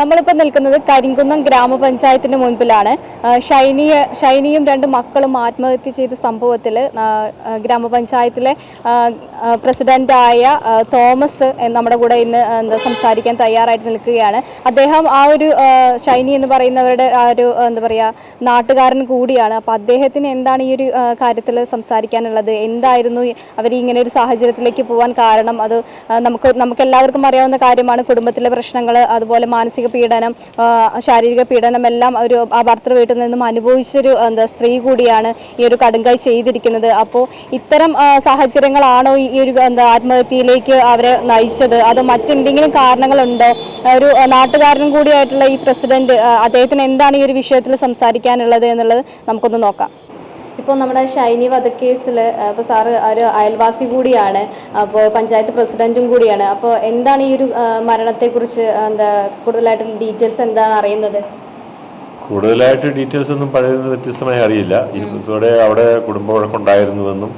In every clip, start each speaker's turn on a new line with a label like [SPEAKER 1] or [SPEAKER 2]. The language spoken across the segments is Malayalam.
[SPEAKER 1] നമ്മളിപ്പോൾ നിൽക്കുന്നത് കരിങ്കുന്നം ഗ്രാമപഞ്ചായത്തിന് മുൻപിലാണ്. ഷൈനിയ ഷൈനിയും രണ്ട് മക്കളും ആത്മഹത്യ ചെയ്ത സംഭവത്തിൽ ഗ്രാമപഞ്ചായത്തിലെ പ്രസിഡന്റായ തോമസ് നമ്മുടെ കൂടെ ഇന്ന് എന്താ സംസാരിക്കാൻ തയ്യാറായിട്ട് നിൽക്കുകയാണ്. അദ്ദേഹം ആ ഒരു ഷൈനി എന്ന് പറയുന്നവരുടെ ആ ഒരു എന്താ പറയുക നാട്ടുകാരൻ കൂടിയാണ്. അപ്പോൾ അദ്ദേഹത്തിന് എന്താണ് ഈ ഒരു കാര്യത്തിൽ സംസാരിക്കാനുള്ളത്? എന്തായിരുന്നു അവർ ഇങ്ങനെ ഒരു സാഹചര്യത്തിലേക്ക് പോകാൻ കാരണം? അത് നമുക്ക് നമുക്ക് എല്ലാവർക്കും അറിയാവുന്ന കാര്യമാണ് കുടുംബത്തിലെ പ്രശ്നങ്ങൾ അതുപോലെ മാനസിക പീഡനം ശാരീരിക പീഡനം എല്ലാം ഒരു ആ ഭർത്തൃ വീട്ടിൽ നിന്നും അനുഭവിച്ചൊരു എന്താ സ്ത്രീ കൂടിയാണ് ഈ ഒരു കടുങ്കായി ചെയ്തിരിക്കുന്നത്. അപ്പോൾ ഇത്തരം സാഹചര്യങ്ങളാണോ ഈ ഒരു എന്താ ആത്മഹത്യയിലേക്ക് അവരെ നയിച്ചത്? അത് മറ്റെന്തെങ്കിലും കാരണങ്ങളുണ്ടോ? ഒരു നാട്ടുകാരനും കൂടിയായിട്ടുള്ള ഈ പ്രസിഡന്റ് അദ്ദേഹത്തിന് എന്താണ് ഈ ഒരു വിഷയത്തിൽ സംസാരിക്കാനുള്ളത് എന്നുള്ളത് നമുക്കൊന്ന് നോക്കാം. ഇപ്പോൾ നമ്മുടെ ഷൈനി വധക്കേസിൽ ഇപ്പോൾ സാറ് ഒരു അയൽവാസി കൂടിയാണ് അപ്പോൾ പഞ്ചായത്ത് പ്രസിഡന്റും കൂടിയാണ്. അപ്പോൾ എന്താണ് ഈ ഒരു മരണത്തെക്കുറിച്ച് എന്താ കൂടുതലായിട്ട് ഡീറ്റെയിൽസ് എന്താണ് അറിയുന്നത്?
[SPEAKER 2] കൂടുതലായിട്ട് ഡീറ്റെയിൽസ് ഒന്നും പഴയത് വ്യത്യസ്തമായി അറിയില്ല. ഈ ഇതോടെ അവിടെ കുടുംബ വഴക്കുണ്ടായിരുന്നുവെന്നും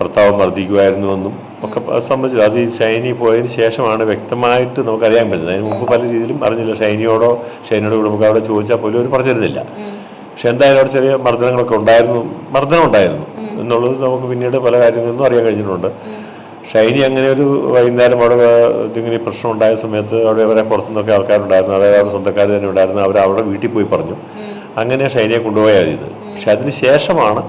[SPEAKER 2] ഭർത്താവ് മർദ്ദിക്കുമായിരുന്നുവെന്നും ഒക്കെ സംബന്ധിച്ചു അത് ഈ ഷൈനി പോയതിന് ശേഷമാണ് വ്യക്തമായിട്ട് നമുക്കറിയാൻ പറ്റുന്നത്. അതിന് മുമ്പ് പല രീതിയിലും അറിഞ്ഞില്ല. ഷൈനിയോടോ ഷൈനിയുടെ കുടുംബക്കാരോടോ ചോദിച്ചാൽ പോലും അവർ പറഞ്ഞിരുന്നില്ല. പക്ഷെ എന്തായാലും അവിടെ ചെറിയ മർദ്ദനങ്ങളൊക്കെ ഉണ്ടായിരുന്നു. മർദ്ദനം ഉണ്ടായിരുന്നു എന്നുള്ളത് നമുക്ക് പിന്നീട് പല കാര്യങ്ങളിൽ നിന്നും അറിയാൻ കഴിഞ്ഞിട്ടുണ്ട്. ഷൈനി അങ്ങനെ ഒരു വൈകുന്നേരം അവിടെ ഇതിങ്ങനെ പ്രശ്നം ഉണ്ടായ സമയത്ത് അവിടെ അവരെ പുറത്തുനിന്നൊക്കെ ആൾക്കാരുണ്ടായിരുന്നു. അതായത് അവരുടെ സ്വന്തക്കാർ തന്നെ ഉണ്ടായിരുന്നു. അവർ അവിടെ വീട്ടിൽ പോയി പറഞ്ഞു. അങ്ങനെ ഷൈനിയെ കൊണ്ടുപോയത് ഇത്. പക്ഷെ അതിന് ശേഷമാണ്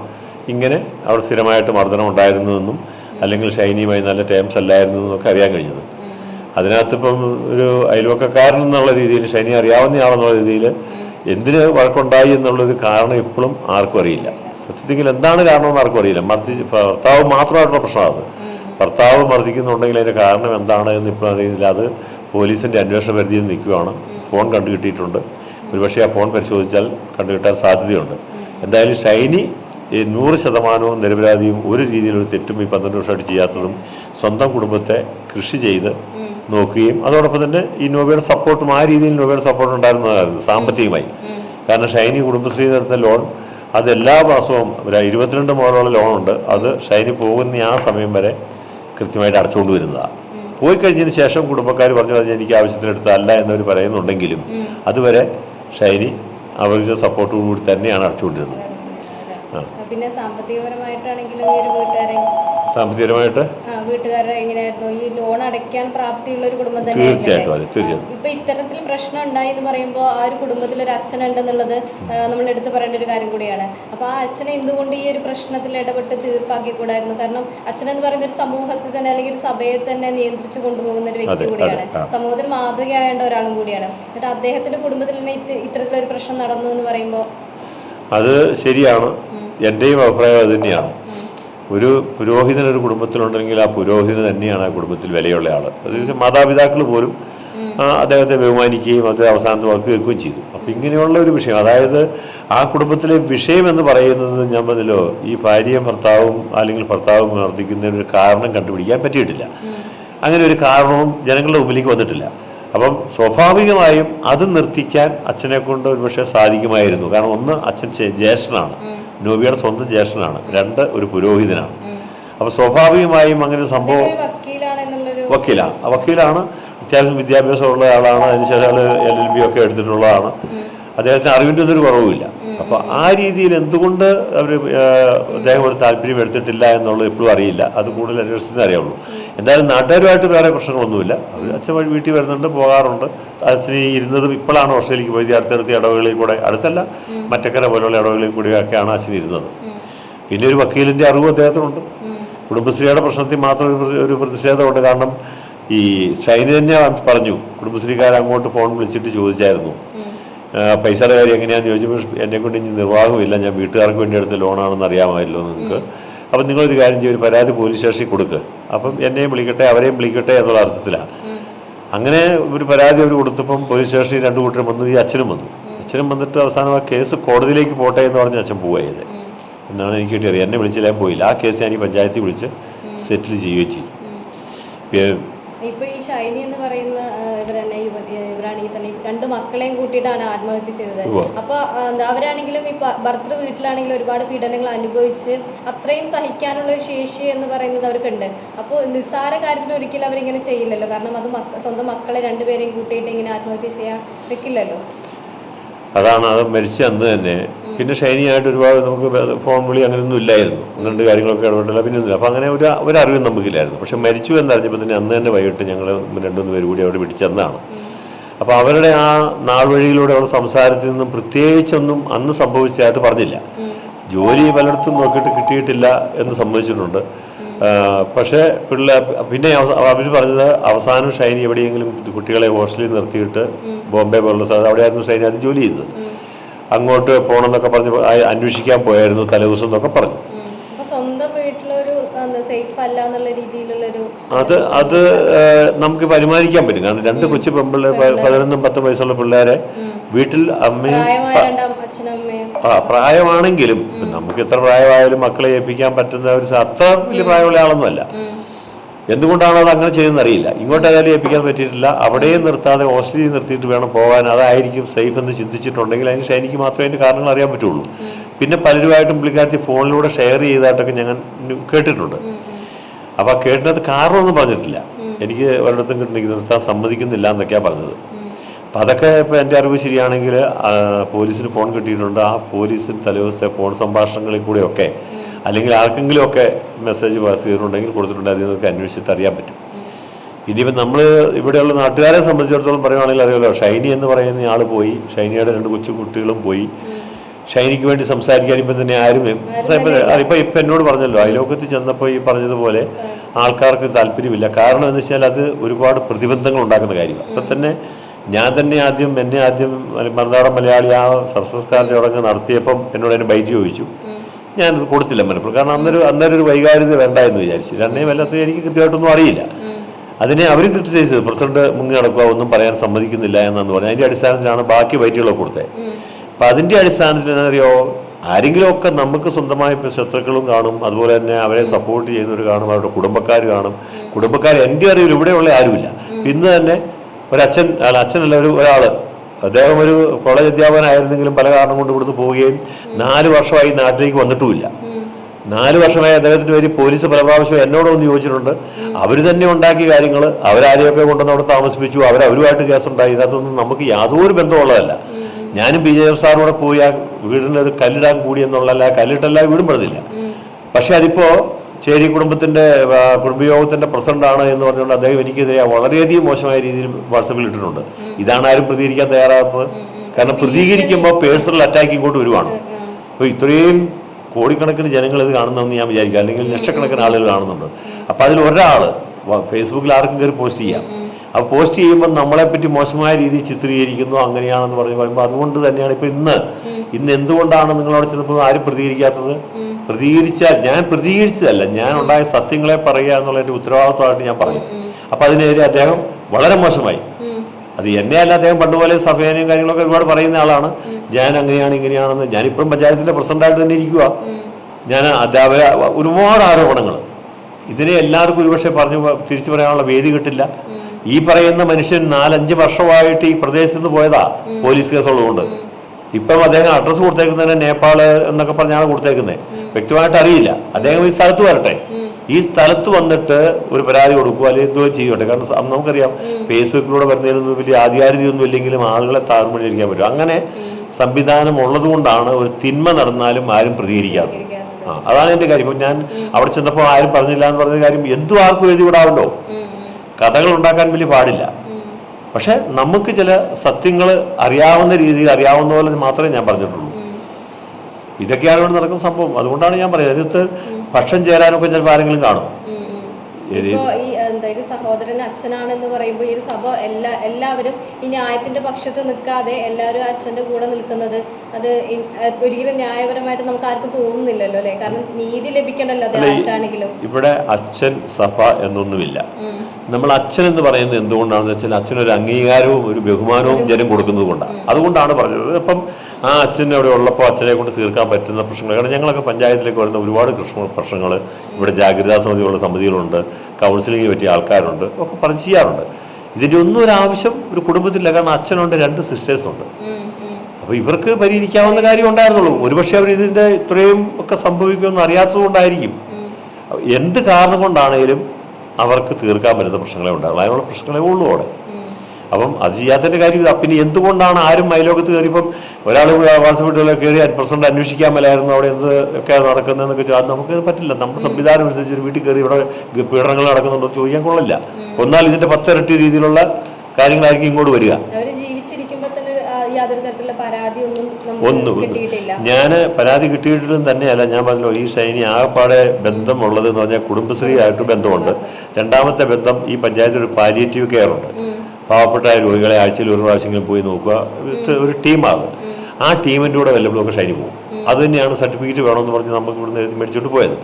[SPEAKER 2] ഇങ്ങനെ അവിടെ സ്ഥിരമായിട്ട് മർദ്ദനം ഉണ്ടായിരുന്നതെന്നും അല്ലെങ്കിൽ ഷൈനിയുമായി നല്ല ടേംസ് അല്ലായിരുന്നു എന്നൊക്കെ അറിയാൻ കഴിഞ്ഞത്. അതിനകത്ത് ഇപ്പം ഒരു അയൽവക്കക്കാരൻ എന്നുള്ള രീതിയിൽ ഷൈനി അറിയാവുന്നയാളെന്നുള്ള രീതിയിൽ എന്തിന് വഴക്കുണ്ടായി എന്നുള്ളൊരു കാരണം ഇപ്പോഴും ആർക്കും അറിയില്ല. സത്യത്തിൽ എന്താണ് കാരണം എന്ന് ആർക്കും അറിയില്ല. മർദ്ദി ഭർത്താവ് മാത്രമായിട്ടുള്ള പ്രശ്നമാണ് അത്. ഭർത്താവ് മർദ്ദിക്കുന്നുണ്ടെങ്കിൽ അതിന്റെ കാരണം എന്താണ് എന്ന് ഇപ്പോൾ അറിയുന്നില്ല. അത് പോലീസിന്റെ അന്വേഷണ പരിധിയിൽ നിൽക്കുകയാണ് ഫോൺ കണ്ടു കിട്ടിയിട്ടുണ്ട്. ഒരുപക്ഷെ ആ ഫോൺ പരിശോധിച്ചാൽ കണ്ടുകിട്ടാൻ സാധ്യതയുണ്ട്. എന്തായാലും ഷൈനി ഈ നൂറ് ശതമാനവും നിരപരാധിയും ഒരു രീതിയിലൊരു തെറ്റും ഈ പന്ത്രണ്ട് വർഷമായിട്ട് ചെയ്യാത്തതും സ്വന്തം കുടുംബത്തെ കൃഷി ചെയ്ത് നോക്കുകയും അതോടൊപ്പം തന്നെ ഈ നോബയുടെ സപ്പോർട്ടും ആ രീതിയിൽ നോബയുടെ സപ്പോർട്ട് ഉണ്ടായിരുന്നതായിരുന്നു സാമ്പത്തികമായി. കാരണം ഷൈനി കുടുംബശ്രീ നടത്തുന്ന ലോൺ അത് എല്ലാ മാസവും ഒരു ഇരുപത്തിരണ്ട് ലോൺ ലോണുണ്ട്. അത് ഷൈനി പോകുന്ന ആ സമയം വരെ കൃത്യമായിട്ട് അടച്ചുകൊണ്ട് വരുന്നതാണ് പോയി കഴിഞ്ഞതിന് ശേഷം കുടുംബക്കാർ പറഞ്ഞു അത് എനിക്ക് ആവശ്യത്തിനെടുത്തല്ല എന്നവർ പറയുന്നുണ്ടെങ്കിലും അതുവരെ ഷൈനി അവരുടെ സപ്പോർട്ടോടുകൂടി തന്നെയാണ് അടച്ചുകൊണ്ടിരുന്നത്.
[SPEAKER 1] പിന്നെ സാമ്പത്തികപരമായിട്ടാണെങ്കിലും ഈ ഒരു വീട്ടുകാരെ
[SPEAKER 2] സാമ്പത്തികമായിട്ട്
[SPEAKER 1] വീട്ടുകാരുടെ വീട്ടുകാരെ എങ്ങനെയായിരുന്നു? ഈ ലോൺ അടയ്ക്കാൻ പ്രാപ്തിയുള്ള ഒരു കുടുംബം തന്നെ
[SPEAKER 2] തീർച്ചയായിട്ടും അതെ തീർച്ചയായിട്ടും.
[SPEAKER 1] ഇപ്പൊ ഇത്തരത്തിൽ പ്രശ്നം ഉണ്ടായി എന്ന് പറയുമ്പോൾ ആ ഒരു കുടുംബത്തിൽ ഒരു അച്ഛൻ ഉണ്ടെന്നുള്ളത് നമ്മൾ എടുത്തു പറയേണ്ട ഒരു കാര്യം കൂടിയാണ്. അപ്പൊ ആ അച്ഛനെ എന്തുകൊണ്ട് ഈ ഒരു പ്രശ്നത്തിൽ ഇടപെട്ട് തീർപ്പാക്കി കൂടായിരുന്നു കാരണം അച്ഛൻ എന്ന് പറയുന്ന ഒരു സമൂഹത്തിൽ തന്നെ അല്ലെങ്കിൽ ഒരു സഭയെ തന്നെ നിയന്ത്രിച്ചു കൊണ്ടുപോകുന്ന ഒരു വ്യക്തി കൂടിയാണ്. സമൂഹത്തിൽ മാതൃകയാവേണ്ട ഒരാളും കൂടിയാണ്. എന്നിട്ട് അദ്ദേഹത്തിന്റെ കുടുംബത്തിൽ തന്നെ ഇത്തരത്തിലൊരു പ്രശ്നം നടന്നു എന്ന് പറയുമ്പോൾ
[SPEAKER 2] അത് ശരിയാണ്. എന്റെയും അഭിപ്രായം അത് തന്നെയാണ്. ഒരു പുരോഹിതൻ ഒരു കുടുംബത്തിലുണ്ടെങ്കിൽ ആ പുരോഹിതൻ തന്നെയാണ് ആ കുടുംബത്തിൽ വിലയുള്ള ആൾ അതായത് മാതാപിതാക്കൾ പോലും അദ്ദേഹത്തെ ബഹുമാനിക്കുകയും അത് അവസാനത്തെ വാക്ക് കേൾക്കുകയും ചെയ്തു. അപ്പം ഇങ്ങനെയുള്ള ഒരു വിഷയം അതായത് ആ കുടുംബത്തിലെ വിഷയം എന്ന് പറയുന്നത് ഞാൻ പറഞ്ഞല്ലോ ഈ ഭാര്യയും ഭർത്താവും അല്ലെങ്കിൽ ഭർത്താവും വർദ്ധിക്കുന്നതിന് ഒരു കാരണം കണ്ടുപിടിക്കാൻ പറ്റിയിട്ടില്ല. അങ്ങനെ ഒരു കാരണവും ജനങ്ങളുടെ മുമ്പിലേക്ക് വന്നിട്ടില്ല. അപ്പം സ്വാഭാവികമായും അത് നിർത്തിക്കാൻ അച്ഛനെ കൊണ്ട് ഒരുപക്ഷെ സാധിക്കുമായിരുന്നു. കാരണം ഒന്ന് അച്ഛൻ ജ്യേഷ്ഠനാണ്. നോബിയുടെ സ്വന്തം ജ്യേഷ്ഠനാണ്. രണ്ട് ഒരു പുരോഹിതനാണ്. അപ്പോൾ സ്വാഭാവികമായും അങ്ങനെ ഒരു സംഭവം
[SPEAKER 1] വക്കീലാണ്
[SPEAKER 2] വക്കീലാണ്. ആ വക്കീലാണ്. അത്യാവശ്യം വിദ്യാഭ്യാസമുള്ള ആളാണ്. അതിനുശേഷം ആൾ എൽ എൽ ബി ഒക്കെ എടുത്തിട്ടുള്ളതാണ്. അദ്ദേഹത്തിന് അറിവിന്റെ ഒന്നും ഒരു കുറവുമില്ല. അപ്പോൾ ആ രീതിയിൽ എന്തുകൊണ്ട് അവർ അദ്ദേഹം ഒരു താല്പര്യം എടുത്തിട്ടില്ല എന്നുള്ളത് എപ്പോഴും അറിയില്ല. അത് കൂടുതൽ അന്വേഷണത്തിന് അറിയാവുള്ളൂ എന്തായാലും നാട്ടുകാരുമായിട്ട് വേറെ പ്രശ്നങ്ങളൊന്നുമില്ല. അവർ അച്ഛൻ വഴി വീട്ടിൽ വരുന്നുണ്ട് പോകാറുണ്ട്. അച്ഛൻ ഈ ഇരുന്നതും ഇപ്പോഴാണ് ഓസ്ട്രേലിയക്ക് പോയത് അടുത്തടുത്ത് അടുത്തടുത്ത ഇടവകളിൽ കൂടെ. അടുത്തല്ല മറ്റക്കര പോലുള്ള ഇടവകളിൽ കൂടിയൊക്കെയാണ് അച്ഛൻ ഇരുന്നത് പിന്നെ ഒരു വക്കീലിന്റെ അറിവ് അദ്ദേഹത്തിനുണ്ട്. കുടുംബശ്രീയുടെ പ്രശ്നത്തിൽ മാത്രം ഒരു പ്രതി- ഒരു പ്രതിഷേധമുണ്ട്. കാരണം ഈ ഷൈനി തന്നെ പറഞ്ഞു കുടുംബശ്രീക്കാർ അങ്ങോട്ട് ഫോൺ വിളിച്ചിട്ട് ചോദിച്ചായിരുന്നു. പൈസയുടെ കാര്യം എങ്ങനെയാണെന്ന് ചോദിച്ചപ്പോൾ എന്നെ കൊണ്ട് ഇനി നിർവാഹമില്ല ഞാൻ വീട്ടുകാർക്ക് വേണ്ടി എടുത്ത ലോണാണെന്ന് അറിയാമായല്ലോ നിങ്ങൾക്ക്. അപ്പം നിങ്ങളൊരു കാര്യം ചെയ്യും ഒരു പരാതി പോലീസ് സ്റ്റേഷനിൽ കൊടുക്കുക അപ്പം എന്നെയും വിളിക്കട്ടെ അവരെയും വിളിക്കട്ടെ എന്നുള്ള അർത്ഥത്തിലാണ്. അങ്ങനെ ഒരു പരാതി അവർ കൊടുത്തപ്പം പോലീസ് സ്റ്റേഷനിൽ രണ്ടു കൂട്ടരും വന്നു ഈ അച്ഛനും വന്നു. അച്ഛനും വന്നിട്ട് അവസാനം ആ കേസ് കോടതിയിലേക്ക് പോട്ടെ എന്ന് പറഞ്ഞ് അച്ഛൻ പോയത് എന്നാണ് എനിക്ക് കിട്ടിയത്. എന്നെ വിളിച്ചില്ല പോയില്ല. ആ കേസ് ഞാൻ ഈ പഞ്ചായത്തിൽ വിളിച്ച് സെറ്റിൽ ചെയ്യുകയും ചെയ്തു.
[SPEAKER 1] ഇപ്പൊ ഈ ഷൈനി എന്ന് പറയുന്ന ഇവരെന്നെ തന്നെ രണ്ട് മക്കളെയും കൂട്ടിയിട്ടാണ് ആത്മഹത്യ ചെയ്തത്.
[SPEAKER 2] ഉവ്വ.
[SPEAKER 1] അപ്പൊ അവരാണെങ്കിലും ഈ ഭ- ഭർത്തൃ വീട്ടിലാണെങ്കിലും ഒരുപാട് പീഡനങ്ങൾ അനുഭവിച്ച് അത്രയും സഹിക്കാനുള്ള ശേഷി എന്ന് പറയുന്നത് അവർക്കുണ്ട്. അപ്പോൾ നിസ്സാര കാര്യത്തിന് ഒരിക്കലും അവരിങ്ങനെ ചെയ്യില്ലല്ലോ. കാരണം അത് സ്വന്തം മക്കളെ രണ്ടുപേരെയും കൂട്ടിയിട്ട് ഇങ്ങനെ ആത്മഹത്യ ചെയ്യാൻ വെക്കില്ലല്ലോ.
[SPEAKER 2] അതാണ് അത് മരിച്ച അന്ന് തന്നെ. പിന്നെ ഷൈനിയായിട്ട് ഒരുപാട് നമുക്ക് ഫോൺ വിളി അങ്ങനെയൊന്നും ഇല്ലായിരുന്നു. ഒന്ന് രണ്ട് കാര്യങ്ങളൊക്കെ ഇടപെട്ടില്ല പിന്നെ ഒന്നുമില്ല. അപ്പോൾ അങ്ങനെ ഒരു ഒരു അറിവും നമുക്കില്ലായിരുന്നു. പക്ഷെ മരിച്ചു എന്നറിഞ്ഞപ്പോൾ തന്നെ അന്ന് തന്നെ വൈകിട്ട് ഞങ്ങൾ രണ്ടുമൂന്ന് പേര് കൂടി അവിടെ പിടിച്ചെന്നാണ് അപ്പോൾ അവരുടെ ആ നാൾ വഴിയിലൂടെ അവരുടെ സംസാരത്തിൽ നിന്നും പ്രത്യേകിച്ചൊന്നും അന്ന് സംഭവിച്ചതായിട്ട് പറഞ്ഞില്ല. ജോലി പലയിടത്തും നോക്കിയിട്ട് കിട്ടിയിട്ടില്ല എന്ന് സംഭവിച്ചിട്ടുണ്ട്. പക്ഷേ പിള്ളേർ പിന്നെ അവർ പറഞ്ഞത് അവസാനം ഷൈനി എവിടെയെങ്കിലും കുട്ടികളെ ഹോസ്റ്റലിൽ നിർത്തിയിട്ട് ബോംബെ പോലുള്ള സ്ഥലത്ത് അവിടെയായിരുന്നു ഷൈനി അത് ജോലി ചെയ്തത്. അങ്ങോട്ട് പോകണമെന്നൊക്കെ പറഞ്ഞ് അന്വേഷിക്കാൻ പോയായിരുന്നു തലേദിവസം എന്നൊക്കെ പറഞ്ഞു അത് അത് നമുക്ക് പരിമാനിക്കാൻ പറ്റും. കാരണം രണ്ട് കൊച്ചു പെമ്പിള്ളേർ പതിനൊന്നും പത്തും വയസ്സുള്ള പിള്ളേരെ വീട്ടിൽ അമ്മയും ആ പ്രായമാണെങ്കിലും നമുക്ക് എത്ര പ്രായമായാലും മക്കളെ ഏൽപ്പിക്കാൻ പറ്റുന്ന ഒരു അത്ര വലിയ പ്രായമുള്ള ആളൊന്നുമല്ല. എന്തുകൊണ്ടാണ് അത് അങ്ങനെ ചെയ്തെന്ന് അറിയില്ല ഇങ്ങോട്ട് ഏതായാലും ഏൽപ്പിക്കാൻ പറ്റിയിട്ടില്ല. അവിടെയും നിർത്താതെ ഹോസ്റ്റലിൽ നിർത്തിയിട്ട് വേണം പോകാൻ. അതായിരിക്കും സേഫ് എന്ന് ചിന്തിച്ചിട്ടുണ്ടെങ്കിൽ അതിന് ഷൈനിക്ക് മാത്രമേ അതിന്റെ കാരണങ്ങൾ അറിയാൻ പറ്റുള്ളൂ. പിന്നെ പലരുമായിട്ടും പുള്ളിക്കാരത്തി ഫോണിലൂടെ ഷെയർ ചെയ്തതായിട്ടൊക്കെ ഞങ്ങൾ കേട്ടിട്ടുണ്ട്. അപ്പോൾ കേട്ടത് കാരണമൊന്നും പറഞ്ഞിട്ടില്ല. എനിക്ക് ഒരിടത്തും കിട്ടുന്നെങ്കിൽ നിർത്താൻ സമ്മതിക്കുന്നില്ല എന്നൊക്കെയാണ് പറഞ്ഞത്. അപ്പം അതൊക്കെ ഇപ്പോൾ എന്റെ അറിവ് ശരിയാണെങ്കിൽ പോലീസിന് ഫോൺ കിട്ടിയിട്ടുണ്ട്. ആ പോലീസിന് തലേദിവസത്തെ ഫോൺ സംഭാഷണങ്ങളിൽ കൂടെയൊക്കെ അല്ലെങ്കിൽ ആർക്കെങ്കിലുമൊക്കെ മെസ്സേജ് പാസ് ചെയ്തിട്ടുണ്ടെങ്കിൽ കൊടുത്തിട്ടുണ്ട്. അതിൽ നിന്നൊക്കെ അന്വേഷിച്ചിട്ട് അറിയാൻ പറ്റും. ഇനിയിപ്പോൾ നമ്മൾ ഇവിടെയുള്ള നാട്ടുകാരെ സംബന്ധിച്ചിടത്തോളം പറയുവാണെങ്കിൽ അറിയാമല്ലോ ഷൈനി എന്ന് പറയുന്ന ആൾ പോയി. ഷൈനിയുടെ രണ്ട് കൊച്ചു കുട്ടികളും പോയി. ഷൈനിക്ക് വേണ്ടി സംസാരിക്കാൻ ഇപ്പം തന്നെ ആരും ഇപ്പം ഇപ്പം എന്നോട് പറഞ്ഞല്ലോ അയലോക്കത്ത് ചെന്നപ്പോൾ ഈ പറഞ്ഞതുപോലെ ആൾക്കാർക്ക് താല്പര്യമില്ല. കാരണം എന്ന് വെച്ചാൽ അത് ഒരുപാട് പ്രതിബന്ധങ്ങൾ ഉണ്ടാക്കുന്ന കാര്യമാണ് അപ്പം തന്നെ ഞാൻ തന്നെ ആദ്യം എന്നെ ആദ്യം മറുനാടൻ മലയാളി ആ സർസസ്കാര ചടങ്ങ് നടത്തിയപ്പം എന്നോട് അതിന് ബൈറ്റ് ചോദിച്ചു. ഞാനത് കൊടുത്തില്ല മനപ്പുറം കാരണം അന്നൊരു അന്നേരം ഒരു വൈകാരിത വേണ്ട എന്ന് വിചാരിച്ചു. രണ്ടേ വല്ലാത്ത എനിക്ക് കൃത്യമായിട്ടൊന്നും അറിയില്ല. അതിനെ അവർ ക്രിട്ടിസൈസ് ചെയ്തു. പ്രസിഡന്റ് മുങ്ങി നടക്കുക ഒന്നും പറയാൻ സമ്മതിക്കുന്നില്ല എന്നാന്ന് പറഞ്ഞു. അതിന്റെ അടിസ്ഥാനത്തിലാണ് ബാക്കി ബൈറ്റുകളൊക്കെ കൊടുത്തത്. അപ്പം അതിന്റെ അടിസ്ഥാനത്തിൽ എന്നറിയോ ആരെങ്കിലുമൊക്കെ നമുക്ക് സ്വന്തമായ ശത്രുക്കളും കാണും. അതുപോലെ തന്നെ അവരെ സപ്പോർട്ട് ചെയ്യുന്നവർ കാണും. അവരുടെ കുടുംബക്കാർ കാണും. കുടുംബക്കാർ എന്റെ അറിവിൽ ഇവിടെയുള്ള ആരുമില്ല. ഇന്ന് തന്നെ ഒരച്ഛൻ അല്ല അച്ഛനല്ല ഒരു ഒരാൾ അദ്ദേഹം ഒരു കോളേജ് അധ്യാപകനായിരുന്നെങ്കിലും പല കാരണം കൊണ്ട് ഇവിടുന്ന് പോവുകയും നാല് വർഷമായി നാട്ടിലേക്ക് വന്നിട്ടുമില്ല. നാല് വർഷമായി അദ്ദേഹത്തിന്റെ പേര് പോലീസ് പല പ്രാവശ്യം എന്നോടൊന്ന് ചോദിച്ചിട്ടുണ്ട്. അവർ തന്നെ ഉണ്ടാക്കിയ കാര്യങ്ങൾ അവരാരെയൊക്കെ കൊണ്ടുവന്ന് അവിടെ താമസിപ്പിച്ചു അവർ അവരുമായിട്ട് കേസുണ്ടായി. ഇതിനകത്തൊന്നും നമുക്ക് യാതൊരു ബന്ധമുള്ളതല്ല. ഞാനും ബി ജെ. എഫ് സാറിനോട് പോയി ആ വീടിന് ഒരു കല്ലിടാൻ കൂടി എന്നുള്ളതല്ല കല്ലിട്ടല്ല വീടും പെടുന്നില്ല പക്ഷെ അതിപ്പോ ചേരി കുടുംബത്തിന്റെ കുടുംബയോഗത്തിന്റെ പ്രസിഡന്റാണ് എന്ന് പറഞ്ഞുകൊണ്ട് അദ്ദേഹം എനിക്കെതിരെ വളരെയധികം മോശമായ രീതിയിൽ വാട്സപ്പിൽ ഇട്ടിട്ടുണ്ട്. ഇതാണ് ആരും പ്രതികരിക്കാൻ തയ്യാറാകാത്തത്. കാരണം പ്രതികരിക്കുമ്പോൾ പേഴ്സണൽ അറ്റാക്ക് ഇങ്ങോട്ട് വരുവാണ്. അപ്പോൾ ഇത്രയും കോടിക്കണക്കിന് ജനങ്ങൾ ഇത് കാണുന്നതെന്ന് ഞാൻ വിചാരിക്കാം. അല്ലെങ്കിൽ ലക്ഷക്കണക്കിന് ആളുകൾ കാണുന്നുണ്ട്. അപ്പോൾ അതിൽ ഒരാൾ ഫേസ്ബുക്കിൽ ആർക്കും കയറി പോസ്റ്റ് ചെയ്യാം. അപ്പോൾ പോസ്റ്റ് ചെയ്യുമ്പോൾ നമ്മളെ പറ്റി മോശമായ രീതിയിൽ ചിത്രീകരിക്കുന്നു അങ്ങനെയാണെന്ന് പറഞ്ഞ് പറയുമ്പോൾ അതുകൊണ്ട് തന്നെയാണ് ഇപ്പോൾ ഇന്ന്. ഇന്ന് എന്തുകൊണ്ടാണ് നിങ്ങളവിടെ ചെന്നപ്പോൾ ആരും പ്രതികരിക്കാത്തത്? പ്രതികരിച്ചാൽ ഞാൻ പ്രതികരിച്ചതല്ല. ഞാൻ ഉണ്ടായ സത്യങ്ങളെ പറയുക എന്നുള്ളതിന്റെ ഉത്തരവാദിത്വമായിട്ട് ഞാൻ പറഞ്ഞു. അപ്പോൾ അതിനെതിരെ അദ്ദേഹം വളരെ മോശമായി. അത് എന്നെ അല്ല അദ്ദേഹം പണ്ടുപോലെ സഭേനയും കാര്യങ്ങളൊക്കെ ഒരുപാട് പറയുന്ന ആളാണ്. ഞാൻ അങ്ങനെയാണ് ഇങ്ങനെയാണെന്ന് ഞാനിപ്പോഴും പഞ്ചായത്തിന്റെ പ്രസിഡന്റായിട്ട് തന്നെ ഇരിക്കുക ഞാൻ അധ്യാപക ഒരുപാട് ആരോപണങ്ങൾ ഇതിനെ എല്ലാവർക്കും ഒരുപക്ഷെ പറഞ്ഞു തിരിച്ചു പറയാനുള്ള വേദി കിട്ടില്ല. ഈ പറയുന്ന മനുഷ്യൻ നാലഞ്ച് വർഷമായിട്ട് ഈ പ്രദേശത്ത് നിന്ന് പോയതാ പോലീസ് കേസുള്ളതുകൊണ്ട്. ഇപ്പം അദ്ദേഹം അഡ്രസ്സ് കൊടുത്തേക്കുന്നതിന് നേപ്പാൾ എന്നൊക്കെ പറഞ്ഞാണ് കൊടുത്തേക്കുന്നത് വ്യക്തമായിട്ട് അറിയില്ല. അദ്ദേഹം ഈ സ്ഥലത്ത് വരട്ടെ. ഈ സ്ഥലത്ത് വന്നിട്ട് ഒരു പരാതി കൊടുക്കുക അല്ലെങ്കിൽ എന്തോ ചെയ്യട്ടെ കാരണം നമുക്കറിയാം ഫേസ്ബുക്കിലൂടെ വരുന്നതിനൊന്നും വലിയ ആധികാരികയൊന്നും ഇല്ലെങ്കിലും ആളുകളെ താഴ്മഴിക്കാൻ പറ്റും. അങ്ങനെ സംവിധാനം ഉള്ളതുകൊണ്ടാണ് ഒരു തിന്മ നടന്നാലും ആരും പ്രതികരിക്കാത്തത്. ആ അതാണ് എന്റെ കാര്യം. ഇപ്പം ഞാൻ അവിടെ ചെന്നപ്പോൾ ആരും പറഞ്ഞില്ല എന്ന് പറഞ്ഞ കാര്യം എന്തും ആർക്കും എഴുതി വിടാമല്ലോ കഥകൾ ഉണ്ടാക്കാൻ വലിയ പാടില്ല. പക്ഷെ നമുക്ക് ചില സത്യങ്ങൾ അറിയാവുന്ന രീതിയിൽ അറിയാവുന്ന പോലെ മാത്രമേ ഞാൻ പറഞ്ഞിട്ടുള്ളൂ. ഇതൊക്കെയാണ് ഇവിടെ നടക്കുന്ന സംഭവം. അതുകൊണ്ടാണ് ഞാൻ പറയുന്നത്. അതിനകത്ത് പക്ഷം ചേരാനൊക്കെ ചിലപ്പോൾ ആരെങ്കിലും കാണും.
[SPEAKER 1] ഈ എന്താ ഒരു സഹോദരൻ അച്ഛനാണെന്ന് പറയുമ്പോൾ ഈ ഒരു സഭ എല്ലാ എല്ലാവരും ഈ ന്യായത്തിന്റെ പക്ഷത്ത് നിൽക്കാതെ എല്ലാവരും അച്ഛന്റെ കൂടെ നിൽക്കുന്നത് അത് ഒരിക്കലും ന്യായപരമായിട്ട് നമുക്ക് ആർക്കും തോന്നുന്നില്ലല്ലോ അല്ലെ? കാരണം നീതി ലഭിക്കണല്ലോ ആർക്കാണെങ്കിലും.
[SPEAKER 2] ഇവിടെ അച്ഛൻ സഭ എന്നൊന്നുമില്ല. നമ്മൾ അച്ഛൻ എന്ന് പറയുന്നത് എന്തുകൊണ്ടാണെന്ന് വെച്ചാൽ അച്ഛനൊരു അംഗീകാരവും ഒരു ബഹുമാനവും ജനം കൊടുക്കുന്നത് കൊണ്ടാണ് അതുകൊണ്ടാണ് പറഞ്ഞത്. അപ്പം ആ അച്ഛൻ അവിടെ ഉള്ളപ്പോൾ അച്ഛനെ കൊണ്ട് തീർക്കാൻ പറ്റുന്ന പ്രശ്നങ്ങൾ. കാരണം ഞങ്ങളൊക്കെ പഞ്ചായത്തിലേക്ക് വരുന്ന ഒരുപാട് കൃഷ്ണ പ്രശ്നങ്ങൾ ഇവിടെ ജാഗ്രതാ സമിതിയുള്ള സമിതികളുണ്ട് കൗൺസിലിങ്ങിന് പറ്റിയ ആൾക്കാരുണ്ട് ഒക്കെ പറഞ്ഞ് ചെയ്യാറുണ്ട്. ഇതിന്റെ ഒന്നും ഒരു ആവശ്യം ഒരു കുടുംബത്തിലില്ല. കാരണം അച്ഛനുണ്ട് രണ്ട് സിസ്റ്റേഴ്സ് ഉണ്ട്.
[SPEAKER 1] ഉം, ഉം.
[SPEAKER 2] അപ്പോൾ ഇവർക്ക് പരിഹരിക്കാവുന്ന കാര്യം ഉണ്ടായിരുന്നുള്ളൂ. ഒരുപക്ഷെ അവർ ഇതിന്റെ ഇത്രയും ഒക്കെ സംഭവിക്കുമെന്ന് അറിയാത്തത് കൊണ്ടായിരിക്കും എന്ത് കാരണം കൊണ്ടാണേലും അവർക്ക് തീർക്കാൻ പറ്റുന്ന പ്രശ്നങ്ങളെ ഉണ്ടാകുള്ളൂ അതിനുള്ള പ്രശ്നങ്ങളെ ഉള്ളൂ അവിടെ. അപ്പം അത് ചെയ്യാത്തതിന്റെ കാര്യം ഇതാ പിന്നെ എന്തുകൊണ്ടാണ് ആരും അയലോകത്ത് കയറിയപ്പം ഒരാൾ വാസപ്പെട്ടുള്ള കയറി പ്രസിഡന്റ് അന്വേഷിക്കാൻ മേലായിരുന്നു? അവിടെ എന്ത് ഒക്കെ നടക്കുന്നതെന്നൊക്കെ ചോദിച്ചാൽ നമുക്ക് പറ്റില്ല. നമ്മുടെ സംവിധാനം അനുസരിച്ച് ഒരു വീട്ടിൽ കയറി ഇവിടെ പീഡനങ്ങൾ നടക്കുന്നുണ്ടോ ചോദിക്കാൻ കൊള്ളില്ല. ഒന്നാൽ ഇതിന്റെ പത്തിരട്ടി രീതിയിലുള്ള കാര്യങ്ങളായിരിക്കും ഇങ്ങോട്ട് വരിക.
[SPEAKER 1] ഒന്നും
[SPEAKER 2] ഞാൻ പരാതി കിട്ടിയിട്ടും തന്നെയല്ല. ഞാൻ പറഞ്ഞല്ലോ ഈ സൈനി ആകെപ്പാടെ ബന്ധമുള്ളത് എന്ന് പറഞ്ഞാൽ കുടുംബശ്രീ ആയിട്ട് ബന്ധമുണ്ട് രണ്ടാമത്തെ ബന്ധം ഈ പഞ്ചായത്തിൽ ഒരു പാലിയേറ്റീവ് കെയർ ഉണ്ട് പാവപ്പെട്ട രോഗികളെ ആഴ്ചയിൽ ഒരു പ്രാവശ്യമെങ്കിലും പോയി നോക്കുക. ഒരു ടീമാണ്. ആ ടീമിന്റെ കൂടെ വല്ലപ്പോഴൊക്കെ ഷൈനി പോകും. അത് തന്നെയാണ് സർട്ടിഫിക്കറ്റ് വേണമെന്ന് പറഞ്ഞ് നമുക്ക് ഇവിടുന്ന് എഴുതി മേടിച്ചോണ്ട് പോയത്.